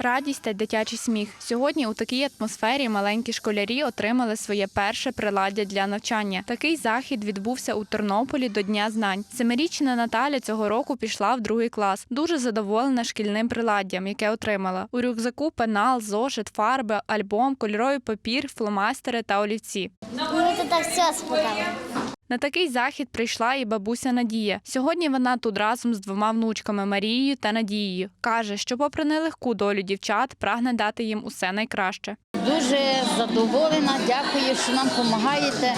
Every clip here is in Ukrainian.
Радість та дитячий сміх. Сьогодні у такій атмосфері маленькі школярі отримали своє перше приладдя для навчання. Такий захід відбувся у Тернополі до Дня знань. Семирічна Наталя цього року пішла в другий клас. Дуже задоволена шкільним приладдям, яке отримала. У рюкзаку пенал, зошит, фарби, альбом, кольоровий папір, фломастери та олівці. Мені тут все сподобалося. На такий захід прийшла і бабуся Надія. Сьогодні вона тут разом з двома внучками Марією та Надією. Каже, що попри нелегку долю дівчат, прагне дати їм усе найкраще. Дуже задоволена, дякую, що нам допомагаєте.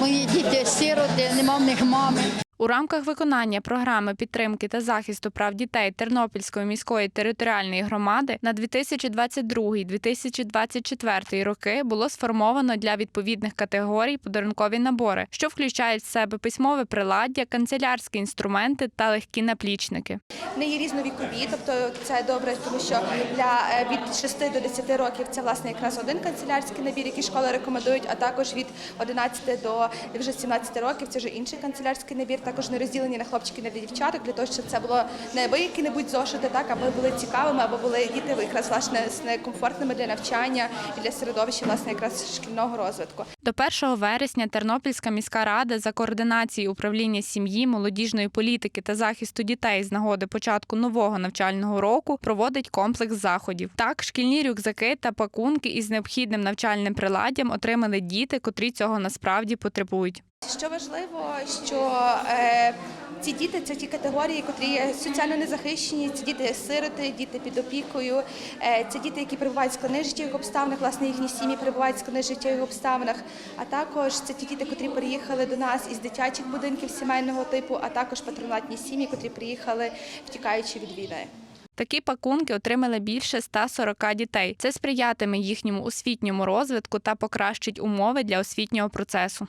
Мої діти сироти, нема в них мами. У рамках виконання програми підтримки та захисту прав дітей Тернопільської міської територіальної громади на 2022-2024 роки було сформовано для відповідних категорій подарункові набори, що включають в себе письмове приладдя, канцелярські інструменти та легкі наплічники. Вони є різновікові, тобто це добре, тому що для е, від 6 до 10 років це власне якраз один канцелярський набір, який школи рекомендують, а також від 11 до вже 17 років це вже інший канцелярський набір. Також не розділені на хлопчиків на дівчаток, для того, щоб це було не аби які-небудь зошити, так аби були цікавими, або були діти якраз власне з комфортними для навчання і для середовища, власне, якраз шкільного розвитку. До 1 вересня Тернопільська міська рада за координацією управління сім'ї, молодіжної політики та захисту дітей з нагоди початку нового навчального року проводить комплекс заходів. Так, шкільні рюкзаки та пакунки із необхідним навчальним приладдям отримали діти, котрі цього насправді потребують. Що важливо, що е, ці діти це ті категорії, є соціально незахищені, це діти сироти, діти під опікою, е, це діти, які перебувають в складних життєвих обставинах, власне їхні сім'ї перебувають в складних життєвих обставинах. А також це ті діти, котрі приїхали до нас із дитячих будинків сімейного типу, а також патронатні сім'ї, котрі приїхали втікаючи від війни. Такі пакунки отримали більше 140 дітей. Це сприятиме їхньому освітньому розвитку та покращить умови для освітнього процесу.